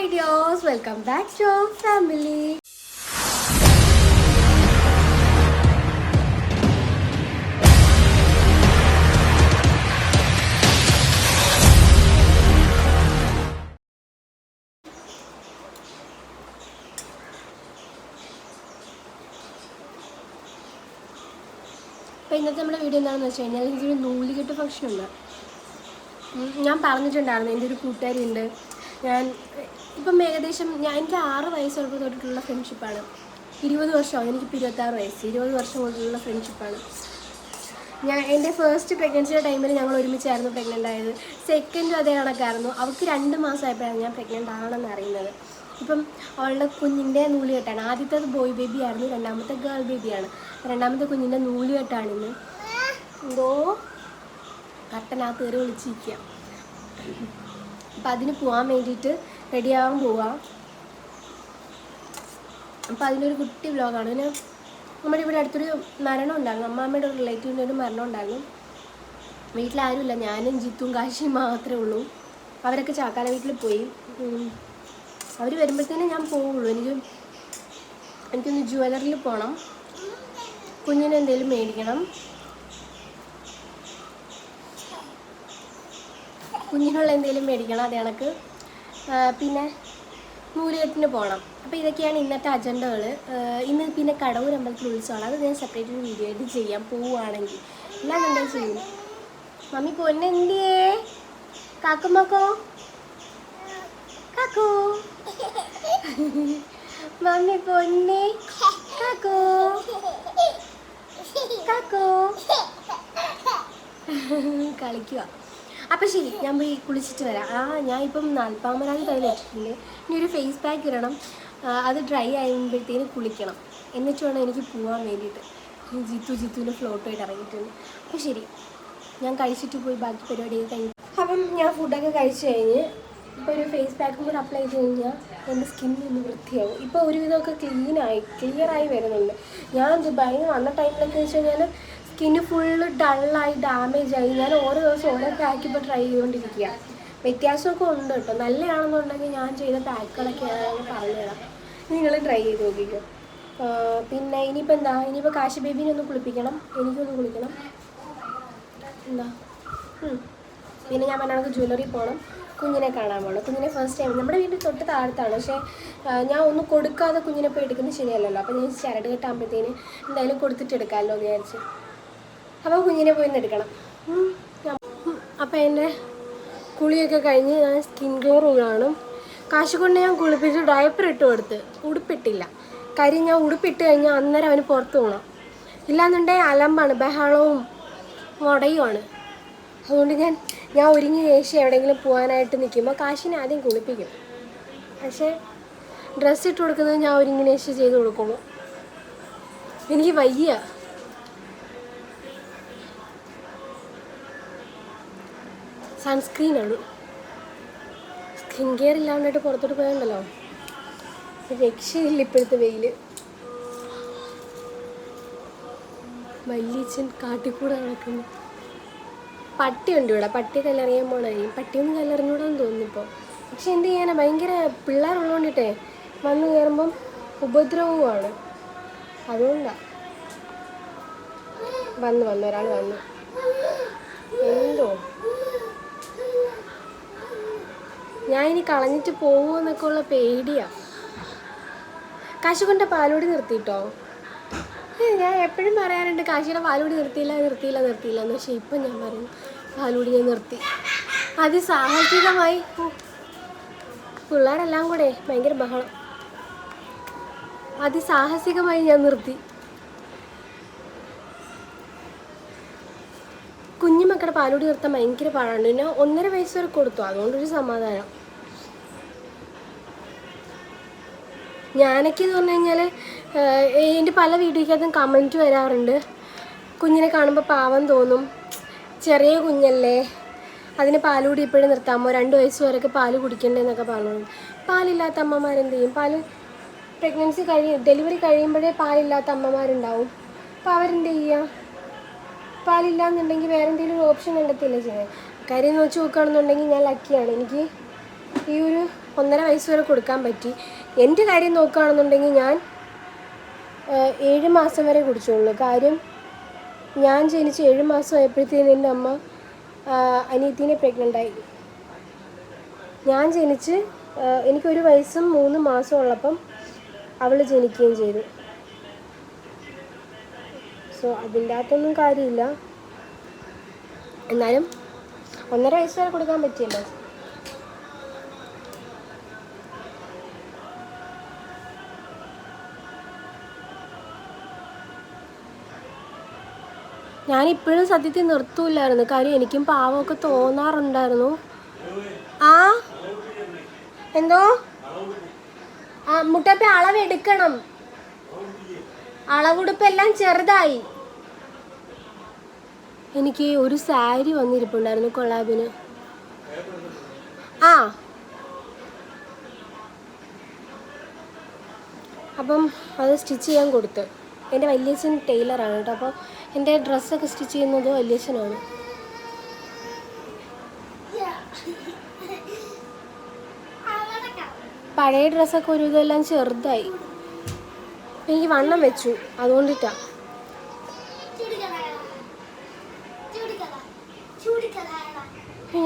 Hi ഡിയോസ് welcome back to family അപ്പോൾ ഇന്നത്തെ നമ്മുടെ വീഡിയോ എന്താണെന്ന് വെച്ച് കഴിഞ്ഞാൽ എനിക്കൊരു നൂലുകെട്ട് ഫംഗ്ഷൻ ഉണ്ട്. ഞാൻ പറഞ്ഞിട്ടുണ്ടായിരുന്നു എന്റെ ഒരു കൂട്ടുകാരി ഉണ്ട് ഞാൻ ഇപ്പം ഏകദേശം ഞാൻ എനിക്ക് ആറ് വയസ്സുള്ളപ്പോൾ തൊട്ടിട്ടുള്ള ഫ്രണ്ട്ഷിപ്പാണ് ഇരുപത് വർഷമാണ് എനിക്കിപ്പോൾ ഇരുപത്താറ് വയസ്സ്. ഇരുപത് വർഷം കൊണ്ടുള്ള ഫ്രണ്ട്ഷിപ്പാണ് ഞാൻ എന്റെ ഫസ്റ്റ് പ്രഗ്നൻസിയുടെ ടൈമിൽ ഞങ്ങൾ ഒരുമിച്ചായിരുന്നു പ്രഗ്നന്റ് ആയത്. സെക്കൻഡും അതേ കണക്കായിരുന്നു. അവൾക്ക് രണ്ട് മാസമായപ്പോഴാണ് ഞാൻ പ്രഗ്നന്റ് ആണെന്ന് അറിയുന്നത്. ഇപ്പം അവളുടെ കുഞ്ഞിന്റെ നൂലുകെട്ടാണ്. ആദ്യത്തേത് ബോയ് ബേബി ആയിരുന്നു രണ്ടാമത്തെ ഗേൾ ബേബിയാണ് രണ്ടാമത്തെ കുഞ്ഞിന്റെ നൂലുകെട്ടാണ് ഇന്ന്. എന്തോ കട്ടനകത്ത് കയറി വിളിച്ചിരിക്കുക അപ്പം അതിന് പോകാൻ വേണ്ടിയിട്ട് റെഡിയാവാൻ പോവാം. അപ്പം അതിനൊരു കുട്ടി വ്ലോഗാണ് പിന്നെ നമ്മുടെ ഇവിടെ അടുത്തൊരു മരണം ഉണ്ടായിരുന്നു. അമ്മാമ്മയുടെ ഒരു റിലേറ്റീവിന്റെ ഒരു മരണം ഉണ്ടായിരുന്നു. വീട്ടിലാരുമില്ല ഞാനും ജിത്തും കാശിയും മാത്രമേ ഉള്ളൂ. അവരൊക്കെ ചാക്കാല വീട്ടിൽ പോയി. അവർ വരുമ്പോഴത്തേനും ഞാൻ പോവുള്ളൂ. എനിക്ക് എനിക്കൊന്ന് ജുവലറിയിൽ പോകണം കുഞ്ഞിന് എന്തെങ്കിലും മേടിക്കണം. കുഞ്ഞിനുള്ള എന്തെങ്കിലും മേടിക്കണം അത് കണക്ക്. പിന്നെ നൂലുകെട്ടിന് പോകണം. അപ്പോൾ ഇതൊക്കെയാണ് ഇന്നത്തെ അജണ്ടകൾ ഇന്ന് പിന്നെ കടവൂർ അമ്പലത്തിൽ ഉത്സവമാണ്. അത് ഞാൻ സെപ്പറേറ്റ് ഒരു വീഡിയോ ആയിട്ട് ചെയ്യാം പോവുകയാണെങ്കിൽ. എല്ലാം എന്താ ചെയ്യും മമ്മി പൊന്നെന്തിയേ കാക്കുമ്മക്കോ കാക്കൂ മമ്മി പൊന്നെ കാക്കൂ. കാക്കൂ. കളിക്കുക. അപ്പം ശരി ഞാൻ പോയി കുളിച്ചിട്ട് വരാം. ആ ഞാൻ ഇപ്പം നാൽപ്പാമരാതി കയ്യിൽ വെച്ചിട്ടുണ്ട് ഇനി ഒരു ഫേസ് പാക്ക് ഇടണം. അത് ഡ്രൈ ആകുമ്പോഴത്തേന് കുളിക്കണം. എന്നിട്ട് വേണം എനിക്ക് പോകാൻ വേണ്ടിയിട്ട്. ജിത്തു ജിത്തുവിന്റെ ഫ്ലോട്ടായിട്ട് ഇറങ്ങിയിട്ടുണ്ട്. അപ്പോൾ ശരി ഞാൻ കഴിച്ചിട്ട് പോയി ബാക്കി പരിപാടി കഴിഞ്ഞു. അപ്പം ഞാൻ ഫുഡൊക്കെ കഴിച്ച് കഴിഞ്ഞ് ഇപ്പോൾ ഒരു ഫേസ് പാക്കും കൂടെ അപ്ലൈ ചെയ്ത് കഴിഞ്ഞാൽ എന്റെ സ്കിൻ ഒന്ന് വൃത്തിയാവും. ഇപ്പോൾ ഒരുവിധമൊക്കെ ക്ലീനായി ക്ലിയറായി വരുന്നുണ്ട്. ഞാൻ ദുബായിൽ വന്ന ടൈമിലൊക്കെ വെച്ച് കഴിഞ്ഞാൽ സ്കിന്ന് ഫുള്ള് ഡള്ളായി ഡാമേജ് ആയി ഞാൻ ഓരോ ദിവസം ഓരോ പാക്ക് ഇപ്പോൾ ട്രൈ ചെയ്തുകൊണ്ടിരിക്കുക വ്യത്യാസമൊക്കെ ഉണ്ട് കേട്ടോ. നല്ലതാണെന്നുണ്ടെങ്കിൽ ഞാൻ ചെയ്ത പാക്കുകളൊക്കെ ഞാൻ പറഞ്ഞുതരാം. നിങ്ങൾ ട്രൈ ചെയ്ത് നോക്കിക്കോ. പിന്നെ ഇനിയിപ്പോൾ എന്താ? ഇനിയിപ്പോൾ കാശി ബേബീനെ ഒന്ന് കുളിപ്പിക്കണം. എനിക്കൊന്ന് കുളിക്കണം. എന്താ? പിന്നെ ഞാൻ പറഞ്ഞ ജ്വല്ലറി പോകണം കുഞ്ഞിനെ കാണാൻ പോകണം കുഞ്ഞിനെ ഫസ്റ്റ് ടൈം നമ്മുടെ വീട്ടിൽ തൊട്ട് താഴത്താണ്. പക്ഷേ ഞാൻ ഒന്നും കൊടുക്കാതെ കുഞ്ഞിനെ പോയി എടുക്കുന്നത് ശരിയല്ലല്ലോ. അപ്പോൾ ഞാൻ ചരട് കെട്ടാകുമ്പോഴത്തേന് എന്തായാലും കൊടുത്തിട്ട് എടുക്കാമല്ലോ എന്ന് വിചാരിച്ച്. അപ്പോൾ കുഞ്ഞിനെ പോയി എടുക്കണം. അപ്പോൾ എന്റെ കുളിയൊക്കെ കഴിഞ്ഞ് ഞാൻ സ്കിൻ കെയർ കാണും കാശ് കൊണ്ട് ഞാൻ കുളിപ്പിച്ച് ഡയപ്പർ ഇട്ട് കൊടുത്ത്. ഉടുപ്പിട്ടില്ല. കാര്യം ഞാൻ ഉടുപ്പിട്ട് കഴിഞ്ഞാൽ അന്നേരം അവന് പുറത്ത് പോകണം ഇല്ലാന്നുണ്ടെങ്കിൽ അലമ്പാണ് ബഹളവും മുടയുമാണ് അതുകൊണ്ട് ഞാൻ ഞാൻ ഒരുങ്ങി ശേഷം എവിടെയെങ്കിലും പോകാനായിട്ട് നിൽക്കുമ്പോൾ കാശിനെ ആദ്യം കുളിപ്പിക്കും. പക്ഷേ ഡ്രസ്സ് ഇട്ട് കൊടുക്കുന്നത് ഞാൻ ഒരുങ്ങി ശേഷം ചെയ്ത് കൊടുക്കുള്ളൂ. എനിക്ക് വയ്യ. സൺസ്ക്രീനാണ്. സ്കിൻ കെയർ ഇല്ലാണ്ടായിട്ട് പുറത്തോട്ട് പോയണ്ടല്ലോ? രക്ഷയില്ല ഇപ്പോഴത്തെ വെയിൽ വല്യച്ഛൻ കാട്ടിക്കൂടെ നടക്കുന്നു. പട്ടിയുണ്ട് ഇവിടെ. പട്ടി കല്ലെറിയാൻ പോണായി പട്ടിയൊന്നും കല്ലെറിഞ്ഞൂടാന്ന് തോന്നുന്നു ഇപ്പോൾ പക്ഷെ എന്ത് ചെയ്യാനാ? ഭയങ്കര പിള്ളേരുള്ളതുകൊണ്ടിട്ടേ വന്നു കയറുമ്പം ഉപദ്രവവുമാണ്. അതുകൊണ്ടാണ് വന്നു വന്നു ഒരാൾ വന്നു. എന്തോ? ഞാൻ ഇനി കളഞ്ഞിട്ട് പോകുമോ എന്നൊക്കെ ഉള്ള പേടിയാ. കാശ് കൊണ്ട് പാലോടി നിർത്തിയിട്ടോ ഞാൻ എപ്പോഴും പറയാറുണ്ട് കാശിയുടെ പാലോടി നിർത്തിയില്ല നിർത്തിയില്ല നിർത്തിയില്ല എന്ന്. പക്ഷേ ഇപ്പം ഞാൻ പറയും പാലോടി ഞാൻ നിർത്തി. അത് സാഹസികമായി ഓ, പിള്ളേരെല്ലാം കൂടെ ഭയങ്കര ബഹളം. അതിസാഹസികമായി ഞാൻ നിർത്തി. കുഞ്ഞു മക്കളുടെ പാലുകൂടി നിർത്താൻ ഭയങ്കര പാടാണ്. പിന്നെ ഒന്നര വയസ്സ് വരെ കൊടുത്തു. അതുകൊണ്ടൊരു സമാധാനം. ഞാനൊക്കെ എന്ന് പറഞ്ഞു കഴിഞ്ഞാൽ എന്റെ പല വീഡിയോയ്ക്കകത്തും കമന്റ് വരാറുണ്ട്. കുഞ്ഞിനെ കാണുമ്പോൾ പാവം തോന്നും. ചെറിയ കുഞ്ഞല്ലേ. അതിന് പാൽ കൂടി ഇപ്പോഴും നിർത്താമോ? രണ്ട് വയസ്സ് വരെയൊക്കെ പാൽ കുടിക്കണ്ടേ എന്നൊക്കെ പറഞ്ഞു പാലില്ലാത്ത അമ്മമാരെന്ത് ചെയ്യും പാൽ പ്രഗ്നൻസി കഴി ഡെലിവറി കഴിയുമ്പോഴേ പാലില്ലാത്ത അമ്മമാരുണ്ടാവും. അപ്പോൾ അവരെന്ത് ചെയ്യുക പാലില്ല എന്നുണ്ടെങ്കിൽ വേറെ എന്തെങ്കിലും ഓപ്ഷൻ കണ്ടെത്തില്ല ചെയ്യാൻ കാര്യം വെച്ച് നോക്കുകയാണെന്നുണ്ടെങ്കിൽ ഞാൻ ലക്കിയാണ് എനിക്ക് ഈ ഒരു ഒന്നര വയസ്സ് വരെ കൊടുക്കാൻ പറ്റി. എന്റെ കാര്യം നോക്കുകയാണെന്നുണ്ടെങ്കിൽ ഞാൻ ഏഴ് മാസം വരെ കുടിച്ചോളൂ. കാര്യം ഞാൻ ജനിച്ച് ഏഴ് മാസം ആയപ്പോഴത്തേനും എന്റെ അമ്മ അനിയത്തിനെ പ്രഗ്നന്റ് ആയി. ഞാൻ ജനിച്ച് എനിക്കൊരു വയസ്സും മൂന്ന് മാസം ഉള്ളപ്പം അവൾ ജനിക്കുകയും ചെയ്തു. സോ അതിന്റെ അകത്തൊന്നും കാര്യമില്ല. എന്നാലും ഒന്നര വയസ്സ് വരെ കൊടുക്കാൻ പറ്റിയല്ലോ. ഞാനിപ്പോഴും സത്യത്തിൽ നിർത്തൂല്ലായിരുന്നു. കാര്യം എനിക്കും പാവമൊക്കെ തോന്നാറുണ്ടായിരുന്നു. ആ? എന്തോ? ആ മുട്ടപ്പ അളവെടുക്കണം അളവെടുപ്പെല്ലാം ചെറുതായി. എനിക്ക് ഒരു സാരി വന്നിരിപ്പുണ്ടായിരുന്നു കൊളാബിന്. ആ. അപ്പം അത് സ്റ്റിച്ച് ചെയ്യാൻ കൊടുത്ത്. എന്റെ വലിയച്ഛൻ ടൈലറാണ് കേട്ടോ. അപ്പോൾ എന്റെ ഡ്രസ്സൊക്കെ സ്റ്റിച്ച് ചെയ്യുന്നത് വല്യച്ഛനാണ് പഴയ ഡ്രസ്സൊക്കെ ഒരു ഇതെല്ലാം ചെറുതായി. എനിക്ക് വണ്ണം വെച്ചു അതുകൊണ്ടിട്ടാ.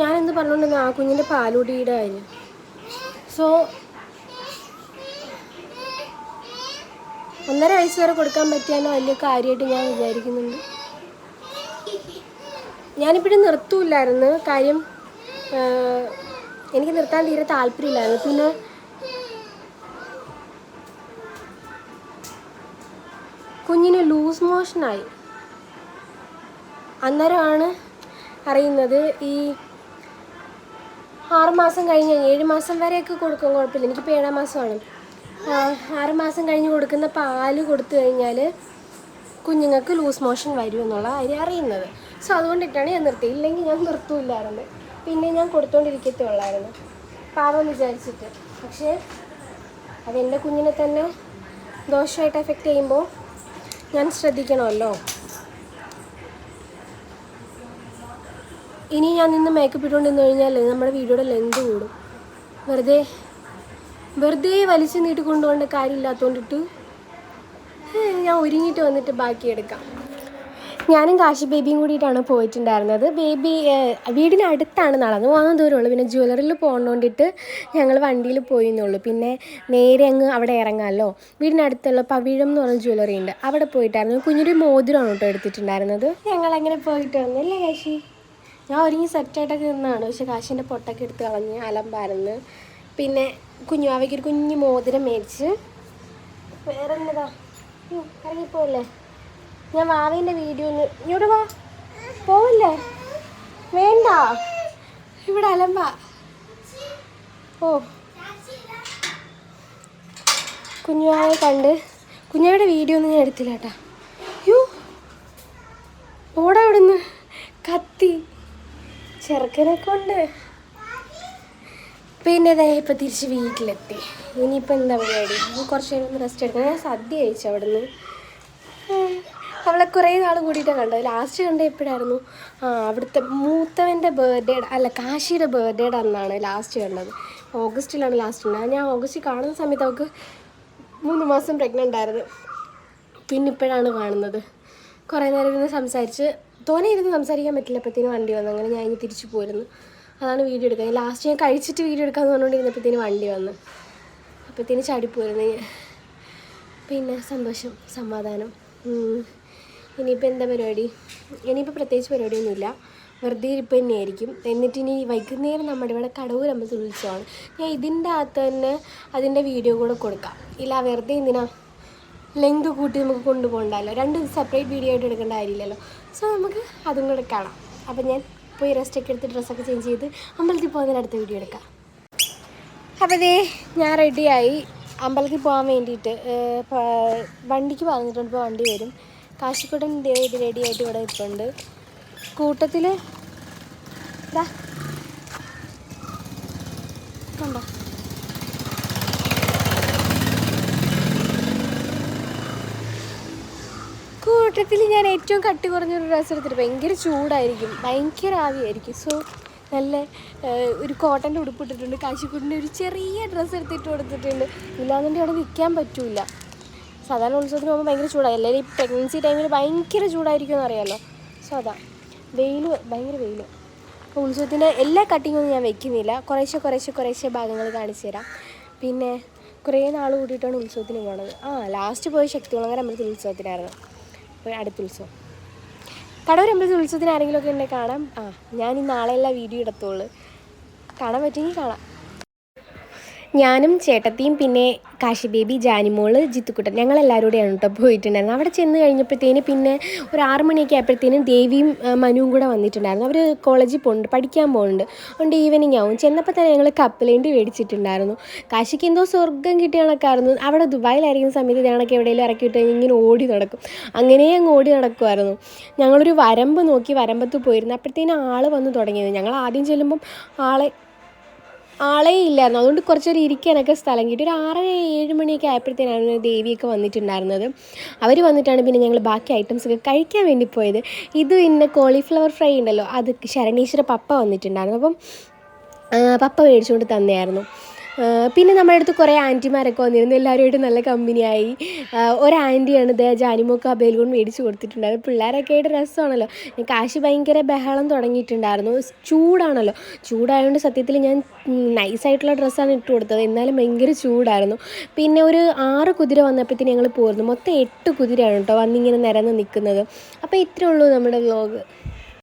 ഞാനെന്ത് പറഞ്ഞുകൊണ്ടിരുന്ന ആ കുഞ്ഞിന്റെ പാലുടിയുടെ കാര്യം. സോ ഒന്നര വയസ്സ് വരെ കൊടുക്കാൻ പറ്റിയാലോ വലിയ കാര്യമായിട്ട് ഞാൻ വിചാരിക്കുന്നുണ്ട്. ഞാനിപ്പോഴും നിർത്തൂല്ലായിരുന്നു. കാര്യം എനിക്ക് നിർത്താൻ തീരെ താല്പര്യമില്ലായിരുന്നു. പിന്നെ കുഞ്ഞിന് ലൂസ് മോഷനായി. അന്നേരമാണ് അറിയുന്നത് ഈ ആറുമാസം കഴിഞ്ഞ് ഏഴ് മാസം വരെയൊക്കെ കൊടുക്കും കുഴപ്പമില്ല. എനിക്കിപ്പോൾ ഏഴാം മാസമാണ്. ആ, ആറ് മാസം കഴിഞ്ഞ് കൊടുക്കുന്ന പാൽ കൊടുത്തു കഴിഞ്ഞാൽ കുഞ്ഞുങ്ങൾക്ക് ലൂസ് മോഷൻ വരും എന്നുള്ള കാര്യം അറിയുന്നത്. സോ അതുകൊണ്ടിട്ടാണ് ഞാൻ നിർത്തി ഇല്ലെങ്കിൽ ഞാൻ നിർത്തൂല്ലായിരുന്നു. പിന്നെ ഞാൻ കൊടുത്തോണ്ടിരിക്കത്തേ ഉള്ളായിരുന്നു. പാവം വിചാരിച്ചിട്ട്. പക്ഷേ അതെന്റെ കുഞ്ഞിനെ തന്നെ ദോഷമായിട്ട് എഫക്റ്റ് ചെയ്യുമ്പോൾ ഞാൻ ശ്രദ്ധിക്കണമല്ലോ. ഇനി ഞാൻ നിന്ന് മേക്കപ്പ് ഇട്ടുകൊണ്ട് നിന്ന് കഴിഞ്ഞാൽ നമ്മുടെ വീഡിയോയുടെ ലെങ്ത് കൂടും. വെറുതെ വെറുതെ വലിച്ചു നീട്ടി കൊണ്ടുപോകേണ്ട കാര്യമില്ലാത്തതുകൊണ്ടിട്ട് ഞാൻ ഒരുങ്ങിയിട്ട് വന്നിട്ട് ബാക്കി എടുക്കാം. ഞാനും കാശി ബേബിയും കൂടിയിട്ടാണ് പോയിട്ടുണ്ടായിരുന്നത്. ബേബി വീടിനടുത്താണ് നടന്നു പോകാൻ ദൂരമുള്ളൂ. പിന്നെ ജ്വല്ലറിയിൽ പോകണോണ്ടിട്ട് ഞങ്ങൾ വണ്ടിയിൽ പോയി എന്നുള്ളൂ പിന്നെ നേരെ അങ്ങ് അവിടെ ഇറങ്ങാമല്ലോ. വീടിനടുത്തുള്ള പവിഴം എന്ന് പറഞ്ഞ ജ്വല്ലറി ഉണ്ട്. അവിടെ പോയിട്ടായിരുന്നു. കുഞ്ഞൊരു മോതിരമാണ് കേട്ടോ എടുത്തിട്ടുണ്ടായിരുന്നത്. ഞങ്ങളങ്ങനെ പോയിട്ട് വന്നല്ലേ കാശി? ഞാൻ ഒരുങ്ങി സെറ്റായിട്ടൊക്കെ നിന്നാണ് പക്ഷെ കാശിന്റെ പൊട്ടൊക്കെ എടുത്ത് കളഞ്ഞ് അലമ്പായിരുന്നു. പിന്നെ കുഞ്ഞുവാവയ്ക്ക് ഒരു കുഞ്ഞു മോതിരം മേടിച്ച് വേറെ എന്നതാ ഇറങ്ങിപ്പോവല്ലേ? ഞാൻ വാവേന്റെ വീഡിയോ ഒന്ന് ഇങ്ങോട്ട് വാ. പോവല്ലേ? വേണ്ട. ഇവിടെ അലമ്പ. ഓ. കുഞ്ഞുവാവെ കണ്ട് കുഞ്ഞാവയുടെ വീഡിയോ ഒന്നും ഞാൻ എടുത്തില്ല കേട്ടാ. യോ ഓടാ അവിടുന്ന്. കത്തി. ചെറുക്കനെ കൊണ്ട്. പിന്നെ ഇതായി ഇപ്പം തിരിച്ച് വീട്ടിലെത്തി. ഇനിയിപ്പോൾ എന്താ പരിപാടി? കുറച്ച് നേരം റെസ്റ്റ് എടുക്കണം. ഞാൻ സദ്യ കഴിച്ചു അവിടെ നിന്ന് അവളെ കുറേ നാൾ കൂടിയിട്ടാണ് കണ്ടത്. ലാസ്റ്റ് കണ്ട എപ്പോഴായിരുന്നു? ആ അവിടുത്തെ മൂത്തവന്റെ ബർത്ത്ഡേ അല്ല കാശിയുടെ ബർത്ത്ഡേയുടെ അന്നാണ് ലാസ്റ്റ് കണ്ടത്. ഓഗസ്റ്റിലാണ് ലാസ്റ്റ് ഉണ്ടായത് ഞാൻ ഓഗസ്റ്റിൽ കാണുന്ന സമയത്ത് അവൾക്ക് മൂന്ന് മാസം പ്രഗ്നന്റ് ആയിരുന്നു. പിന്നെ ഇപ്പോഴാണ് കാണുന്നത്. കുറേ നേരം ഇരുന്ന് സംസാരിച്ച് തോനെ ഇരുന്ന് സംസാരിക്കാൻ പറ്റില്ല. അപ്പോഴത്തേനും വണ്ടി വന്നു. അങ്ങനെ ഞാൻ ഇനി തിരിച്ചു പോരുന്നു. അതാണ് വീഡിയോ എടുക്കാൻ. ലാസ്റ്റ് ഞാൻ കഴിച്ചിട്ട് വീഡിയോ എടുക്കാമെന്ന് പറഞ്ഞുകൊണ്ടിരുന്നപ്പോഴത്തേന് വണ്ടി വന്നു. അപ്പോഴത്തേന് ചടിപ്പോയിരുന്നു. പിന്നെ സന്തോഷം സമാധാനം. ഇനിയിപ്പോൾ എന്താ പരിപാടി? ഇനിയിപ്പോൾ പ്രത്യേകിച്ച് പരിപാടിയൊന്നുമില്ല. വെറുതെ ഇരിപ്പ് തന്നെയായിരിക്കും. എന്നിട്ട് ഇനി വൈകുന്നേരം നമ്മുടെ ഇവിടെ കടവൂർ അമ്പലത്തിൽ ഉത്സവമാണ്. ഞാൻ ഇതിന്റെ അകത്ത് തന്നെ അതിന്റെ വീഡിയോ കൂടെ കൊടുക്കാം. ഇല്ല വെറുതെ എന്തിനാ? ലെങ്ത് കൂട്ടി നമുക്ക് കൊണ്ടുപോകണ്ടല്ലോ. രണ്ട് സെപ്പറേറ്റ് വീഡിയോ ആയിട്ട് എടുക്കേണ്ട കാര്യമില്ലല്ലോ. സോ നമുക്ക് അതും കൂടെ കാണാം. അപ്പം ഞാൻ പോയി റെസ്റ്റ് ഒക്കെ എടുത്ത് ഡ്രസ്സൊക്കെ ചേഞ്ച് ചെയ്ത് അമ്പലത്തിൽ പോകുന്നതിന് അടുത്ത വീഡിയോ എടുക്കാം. അപ്പോൾ ഇതേ ഞാൻ റെഡിയായി അമ്പലത്തിൽ പോകാൻ വേണ്ടിയിട്ട് വണ്ടിക്ക് പറഞ്ഞിട്ടുണ്ട് ഇപ്പോൾ വണ്ടി വരും. കാശിക്കുട്ടൻ റെഡി ആയിട്ട് ഇവിടെ നിൽപ്പുണ്ട് കൂട്ടത്തിൽ ഇതാ കണ്ടോ? കൂട്ടത്തിൽ ഞാൻ ഏറ്റവും കട്ടി കുറഞ്ഞൊരു ഡ്രസ്സ് എടുത്തിട്ട് ഭയങ്കര ചൂടായിരിക്കും. ഭയങ്കര ആവിയായിരിക്കും. സോ നല്ല ഒരു കോട്ടന്റെ ഉടുപ്പ് ഇട്ടിട്ടുണ്ട്. കാശിക്കുട്ടിന്റെ ഒരു ചെറിയ ഡ്രസ്സ് എടുത്തിട്ട് കൊടുത്തിട്ടുണ്ട്. ഇല്ലാന്നുണ്ടെങ്കിൽ അവിടെ നിൽക്കാൻ പറ്റൂല. സാധാരണ ഉത്സവത്തിന് പോകുമ്പോൾ ഭയങ്കര ചൂടാണ് എല്ലാവരും ഈ പ്രഗ്നൻസി ടൈമിൽ ഭയങ്കര ചൂടായിരിക്കും എന്നറിയാമല്ലോ സോ അതാ. വെയിൽ ഭയങ്കര വെയിൽ അപ്പോൾ ഉത്സവത്തിന്റെ എല്ലാ കട്ടിങ്ങൊന്നും ഞാൻ വെക്കുന്നില്ല. കുറേശ്ശെ കുറേശ്ശെ കുറേശ്ശെ ഭാഗങ്ങൾ കാണിച്ചു തരാം. പിന്നെ കുറേ നാൾ കൂടിയിട്ടാണ് ഉത്സവത്തിന് പോണത്. ആ ലാസ്റ്റ് പോയ ശക്തികുളങ്ങര അമ്പലത്തിൽ ഉത്സവത്തിനായിരുന്നു. അപ്പോൾ അടുത്ത ഉത്സവം. കടവൂർ അമ്പലത്തിൽ ഉത്സവത്തിന് ആരെങ്കിലുമൊക്കെ എന്നെ കാണാം. ആ ഞാൻ ഈ നാളെയുള്ള വീഡിയോ എടുത്തോളൂ കാണാൻ പറ്റുമെങ്കിൽ കാണാം. ഞാനും ചേട്ടത്തിയും പിന്നെ കാശി ബേബി ജാനിമോൾ ജിത്തുക്കുട്ടൻ ഞങ്ങൾ എല്ലാവരും കൂടെയാണ് കേട്ടോ പോയിട്ടുണ്ടായിരുന്നത്. അവിടെ ചെന്ന് കഴിഞ്ഞപ്പോഴത്തേന് പിന്നെ ഒരു ആറ് മണിയൊക്കെ ആയപ്പോഴത്തേനും ദേവിയും മനുവും കൂടെ വന്നിട്ടുണ്ടായിരുന്നു. അവർ കോളേജിൽ പോകുന്നുണ്ട് പഠിക്കാൻ പോകുന്നുണ്ട് അതുകൊണ്ട് ഈവനിങ് ആവും. ചെന്നപ്പോൾ തന്നെ ഞങ്ങൾ കപ്പലേണ്ടി മേടിച്ചിട്ടുണ്ടായിരുന്നു. കാശിക്ക് എന്തോ സ്വർഗം കിട്ടിയ കണക്കായിരുന്നു അവിടെ ദുബായിലായിരിക്കുന്ന സമയത്ത് ഞങ്ങളൊക്കെ എവിടെയെങ്കിലും ഇറക്കി വിട്ട് ഇങ്ങനെ ഓടി നടക്കും. അങ്ങനെ അങ്ങ് ഓടി നടക്കുമായിരുന്നു ഞങ്ങളൊരു വരമ്പ് നോക്കി വരമ്പത്ത് പോയിരുന്നു. അപ്പോഴത്തേനും ആൾ വന്ന് തുടങ്ങിയത്. ഞങ്ങൾ ആദ്യം ചെല്ലുമ്പം ആളെ ആളേ ഇല്ലായിരുന്നു അതുകൊണ്ട് കുറച്ച് നേരം ഇരിക്കാനൊക്കെ സ്ഥലം കിട്ടി. ഒരു ആറര ഏഴ് മണിയൊക്കെ ആയപ്പോഴത്തേനാണ് ദേവിയൊക്കെ വന്നിട്ടുണ്ടായിരുന്നത്. അവർ വന്നിട്ടാണ് പിന്നെ ഞങ്ങൾ ബാക്കി ഐറ്റംസ് ഒക്കെ കഴിക്കാൻ വേണ്ടി പോയത്. ഇത് പിന്നെ കോളിഫ്ലവർ ഫ്രൈ ഉണ്ടല്ലോ അത് ശരണീശ്വര പപ്പ വന്നിട്ടുണ്ടായിരുന്നു. അപ്പം പപ്പ മേടിച്ചുകൊണ്ട് തന്നെയായിരുന്നു. പിന്നെ നമ്മുടെ അടുത്ത് കുറേ ആന്റിമാരൊക്കെ വന്നിരുന്നു. എല്ലാവരുമായിട്ട് നല്ല കമ്പനിയായി ഒരു ആന്റിയാണ് ദേ ജാനിമോക്ക് ആ ബലൂൺ മേടിച്ച് കൊടുത്തിട്ടുണ്ടായിരുന്നു പിള്ളേരൊക്കെ ആയിട്ട് രസമാണല്ലോ. കാശി ഭയങ്കര ബഹളം തുടങ്ങിയിട്ടുണ്ടായിരുന്നു. ചൂടാണല്ലോ. ചൂടായതുകൊണ്ട് സത്യത്തിൽ ഞാൻ നൈസായിട്ടുള്ള ഡ്രസ്സാണ് ഇട്ട് കൊടുത്തത്. എന്നാലും ഭയങ്കര ചൂടായിരുന്നു. പിന്നെ ഒരു ആറ് കുതിര വന്നപ്പോഴത്തേന് ഞങ്ങൾ പോയിരുന്നു മൊത്തം എട്ട് കുതിരയാണ് കേട്ടോ വന്നിങ്ങനെ നിരന്ന് നിൽക്കുന്നത് അപ്പോൾ ഇത്രയേ ഉള്ളൂ നമ്മുടെ വ്ലോഗ്